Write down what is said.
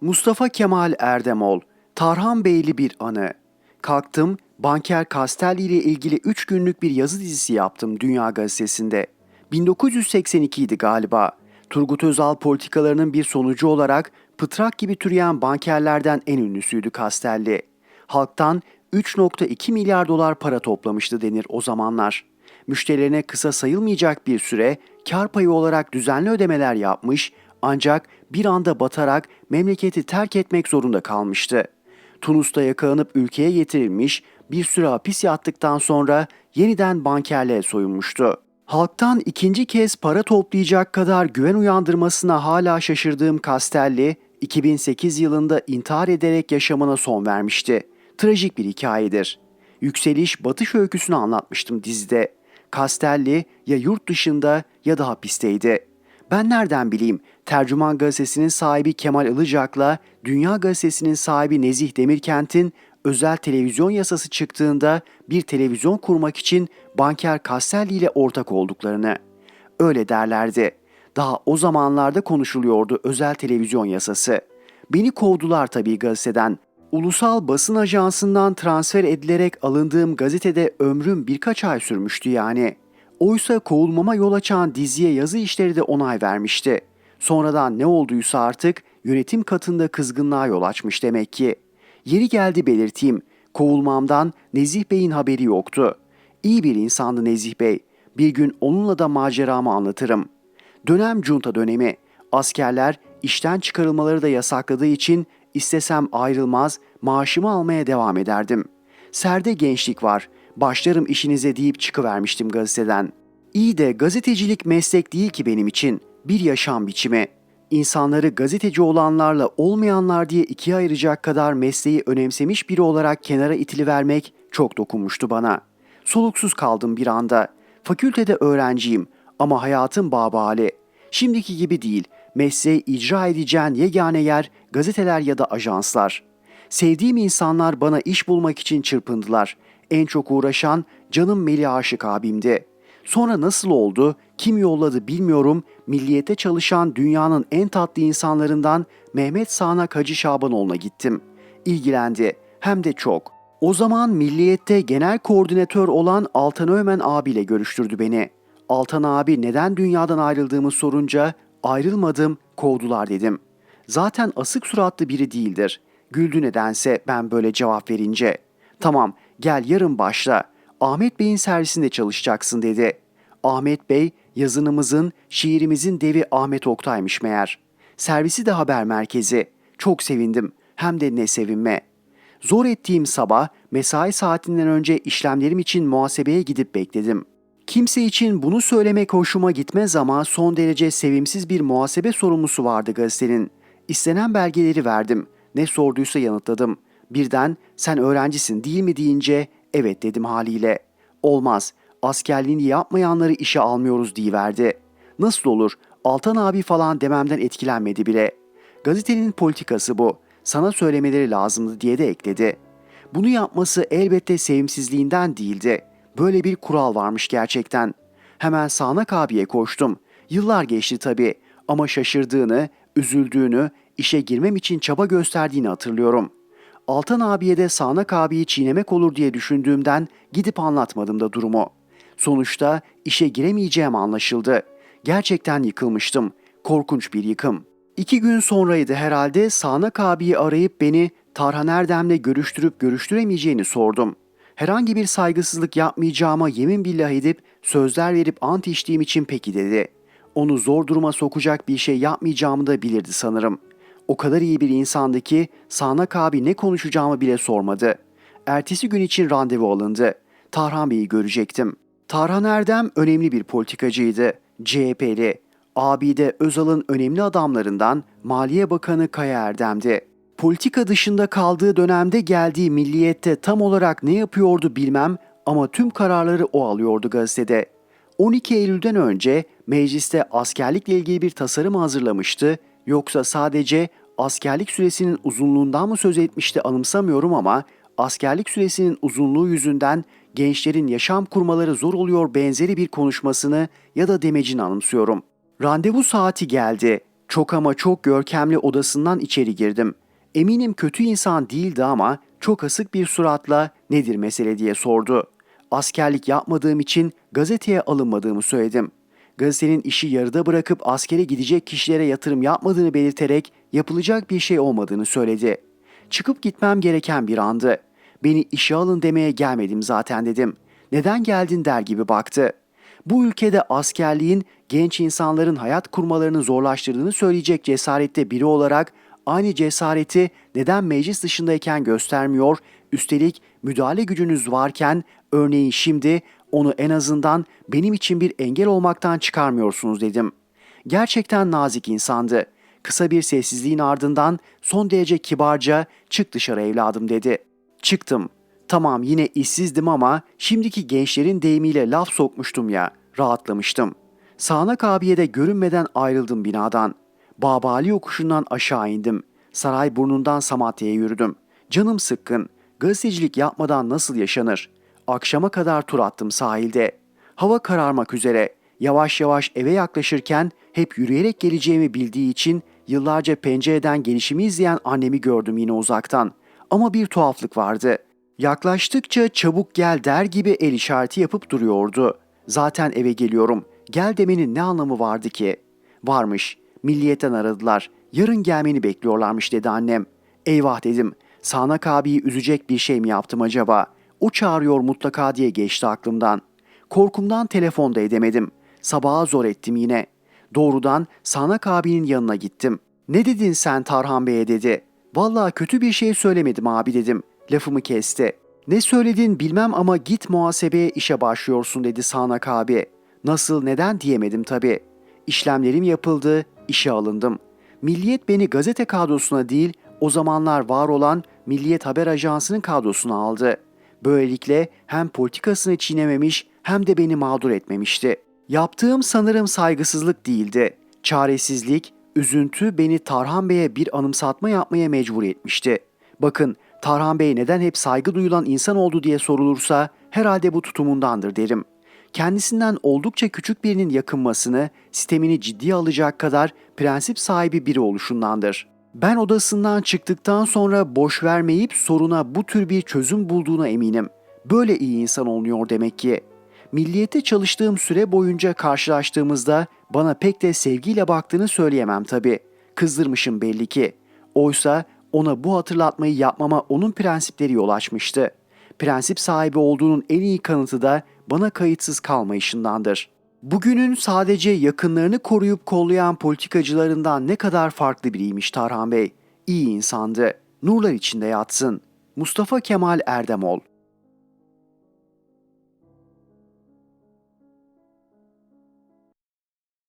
Mustafa Kemal Erdemol, Tarhan Beyli bir anı. Kalktım, Banker Castelli ile ilgili 3 günlük bir yazı dizisi yaptım Dünya Gazetesi'nde. 1982 idi galiba. Turgut Özal politikalarının bir sonucu olarak pıtrak gibi türeyen bankerlerden en ünlüsüydü Castelli. Halktan 3.2 milyar dolar para toplamıştı denir o zamanlar. Müşterilerine kısa sayılmayacak bir süre kar payı olarak düzenli ödemeler yapmış ancak bir anda batarak memleketi terk etmek zorunda kalmıştı. Tunus'ta yakalanıp ülkeye getirilmiş, bir süre hapis yattıktan sonra yeniden bankerliğe soyunmuştu. Halktan ikinci kez para toplayacak kadar güven uyandırmasına hala şaşırdığım Castelli, 2008 yılında intihar ederek yaşamına son vermişti. Trajik bir hikayedir. Yükseliş batış öyküsünü anlatmıştım dizide. Castelli ya yurt dışında ya da hapisteydi. Ben nereden bileyim Tercüman Gazetesi'nin sahibi Kemal Ilıcak'la Dünya Gazetesi'nin sahibi Nezih Demirkent'in özel televizyon yasası çıktığında bir televizyon kurmak için banker Castelli ile ortak olduklarını. Öyle derlerdi. Daha o zamanlarda konuşuluyordu özel televizyon yasası. Beni kovdular tabii gazeteden. Ulusal basın ajansından transfer edilerek alındığım gazetede ömrüm birkaç ay sürmüştü yani. Oysa kovulmama yol açan diziye yazı işleri de onay vermişti. Sonradan ne olduysa artık yönetim katında kızgınlığa yol açmış demek ki. Yeri geldi belirteyim. Kovulmamdan Nezih Bey'in haberi yoktu. İyi bir insandı Nezih Bey. Bir gün onunla da maceramı anlatırım. Dönem junta dönemi. Askerler işten çıkarılmaları da yasakladığı için istesem ayrılmaz, maaşımı almaya devam ederdim. Serde gençlik var. Başlarım işinize deyip çıkıvermiştim gazeteden. İyi de gazetecilik meslek değil ki benim için. Bir yaşam biçimi. İnsanları gazeteci olanlarla olmayanlar diye ikiye ayıracak kadar mesleği önemsemiş biri olarak kenara itilivermek çok dokunmuştu bana. Soluksuz kaldım bir anda. Fakültede öğrenciyim ama hayatım babali. Şimdiki gibi değil. Mesleği icra edeceğin yegane yer gazeteler ya da ajanslar. Sevdiğim insanlar bana iş bulmak için çırpındılar. En çok uğraşan canım Melih Aşık abimdi. Sonra nasıl oldu, kim yolladı bilmiyorum, milliyete çalışan dünyanın en tatlı insanlarından Mehmet Sağnak Hacı Şabanoğlu'na gittim. İlgilendi, hem de çok. O zaman milliyette genel koordinatör olan Altan Ömen abiyle görüştürdü beni. Altan abi neden dünyadan ayrıldığımı sorunca ayrılmadım, kovdular dedim. Zaten asık suratlı biri değildir. Güldü nedense ben böyle cevap verince. Tamam gel yarın başla. Ahmet Bey'in servisinde çalışacaksın dedi. Ahmet Bey yazınımızın, şiirimizin devi Ahmet Oktay'mış meğer. Servisi de haber merkezi. Çok sevindim. Hem de ne sevinme. Zor ettiğim sabah mesai saatinden önce işlemlerim için muhasebeye gidip bekledim. Kimse için bunu söylemek hoşuma gitmez ama son derece sevimsiz bir muhasebe sorumlusu vardı gazetenin. İstenen belgeleri verdim. Ne sorduysa yanıtladım. Birden sen öğrencisin değil mi deyince evet dedim haliyle. Olmaz askerliğini yapmayanları işe almıyoruz diyiverdi. Nasıl olur Altan abi falan dememden etkilenmedi bile. Gazetenin politikası bu. Sana söylemeleri lazımdı diye de ekledi. Bunu yapması elbette sevimsizliğinden değildi. Böyle bir kural varmış gerçekten. Hemen Sağnak abiye koştum. Yıllar geçti tabii ama şaşırdığını, üzüldüğünü, işe girmem için çaba gösterdiğini hatırlıyorum. Altan abiye de Sağnak abiyi çiğnemek olur diye düşündüğümden gidip anlatmadım da durumu. Sonuçta işe giremeyeceğim anlaşıldı. Gerçekten yıkılmıştım. Korkunç bir yıkım. İki gün sonraydı herhalde Sağnak abiyi arayıp beni Tarhan Erdem'le görüştürüp görüştüremeyeceğini sordum. Herhangi bir saygısızlık yapmayacağıma yemin billah edip sözler verip ant içtiğim için peki dedi. Onu zor duruma sokacak bir şey yapmayacağımı da bilirdi sanırım. O kadar iyi bir insandı ki Sağnak abi ne konuşacağımı bile sormadı. Ertesi gün için randevu alındı. Tarhan Bey'i görecektim. Tarhan Erdem önemli bir politikacıydı. CHP'li. Abi de Özal'ın önemli adamlarından Maliye Bakanı Kaya Erdem'di. Politika dışında kaldığı dönemde geldiği milliyette tam olarak ne yapıyordu bilmem ama tüm kararları o alıyordu gazetede. 12 Eylül'den önce mecliste askerlikle ilgili bir tasarım hazırlamıştı yoksa sadece askerlik süresinin uzunluğundan mı söz etmişti anımsamıyorum ama askerlik süresinin uzunluğu yüzünden gençlerin yaşam kurmaları zor oluyor benzeri bir konuşmasını ya da demecini anımsıyorum. Randevu saati geldi. Çok ama çok görkemli odasından içeri girdim. Eminim kötü insan değildi ama çok asık bir suratla nedir mesele diye sordu. Askerlik yapmadığım için gazeteye alınmadığımı söyledim. Gazetenin işi yarıda bırakıp askere gidecek kişilere yatırım yapmadığını belirterek yapılacak bir şey olmadığını söyledi. Çıkıp gitmem gereken bir andı. Beni işe alın demeye gelmedim zaten dedim. Neden geldin der gibi baktı. Bu ülkede askerliğin genç insanların hayat kurmalarını zorlaştırdığını söyleyecek cesarette biri olarak aynı cesareti neden meclis dışındayken göstermiyor, üstelik müdahale gücünüz varken örneğin şimdi onu en azından benim için bir engel olmaktan çıkarmıyorsunuz dedim. Gerçekten nazik insandı. Kısa bir sessizliğin ardından son derece kibarca çık dışarı evladım dedi. Çıktım. Tamam yine işsizdim ama şimdiki gençlerin deyimiyle laf sokmuştum ya, rahatlamıştım. Sağnak abiye de görünmeden ayrıldım binadan. Babali yokuşundan aşağı indim. Saray burnundan Samatya'ya yürüdüm. Canım sıkkın. Gazetecilik yapmadan nasıl yaşanır? Akşama kadar tur attım sahilde. Hava kararmak üzere. Yavaş yavaş eve yaklaşırken hep yürüyerek geleceğimi bildiği için yıllarca pencereden gelişimi izleyen annemi gördüm yine uzaktan. Ama bir tuhaflık vardı. Yaklaştıkça çabuk gel der gibi el işareti yapıp duruyordu. Zaten eve geliyorum. Gel demenin ne anlamı vardı ki? Varmış. Milliyetten aradılar. Yarın gelmeni bekliyorlarmış dedi annem. Eyvah dedim. Sağnak abiyi üzecek bir şey mi yaptım acaba? O çağırıyor mutlaka diye geçti aklımdan. Korkumdan telefonda edemedim. Sabaha zor ettim yine. Doğrudan Sağnak abinin yanına gittim. Ne dedin sen Tarhan Bey'e dedi. Vallahi kötü bir şey söylemedim abi dedim. Lafımı kesti. Ne söyledin bilmem ama git muhasebeye işe başlıyorsun dedi Sağnak abi. Nasıl neden diyemedim tabii. İşlemlerim yapıldı, işe alındım. Milliyet beni gazete kadrosuna değil, o zamanlar var olan Milliyet Haber Ajansı'nın kadrosuna aldı. Böylelikle hem politikasını çiğnememiş hem de beni mağdur etmemişti. Yaptığım sanırım saygısızlık değildi. Çaresizlik, üzüntü beni Tarhan Bey'e bir anımsatma yapmaya mecbur etmişti. Bakın Tarhan Bey neden hep saygı duyulan insan oldu diye sorulursa herhalde bu tutumundandır derim. Kendisinden oldukça küçük birinin yakınmasını, sistemini ciddiye alacak kadar prensip sahibi biri oluşundandır. Ben odasından çıktıktan sonra boş vermeyip soruna bu tür bir çözüm bulduğuna eminim. Böyle iyi insan oluyor demek ki. Milliyete çalıştığım süre boyunca karşılaştığımızda bana pek de sevgiyle baktığını söyleyemem tabii. Kızdırmışım belli ki. Oysa ona bu hatırlatmayı yapmama onun prensipleri yol açmıştı. Prensip sahibi olduğunun en iyi kanıtı da bana kayıtsız kalmayışındandır. Bugünün sadece yakınlarını koruyup kollayan politikacılarından ne kadar farklı biriymiş Tarhan Bey. İyi insandı. Nurlar içinde yatsın. Mustafa Kemal Erdemol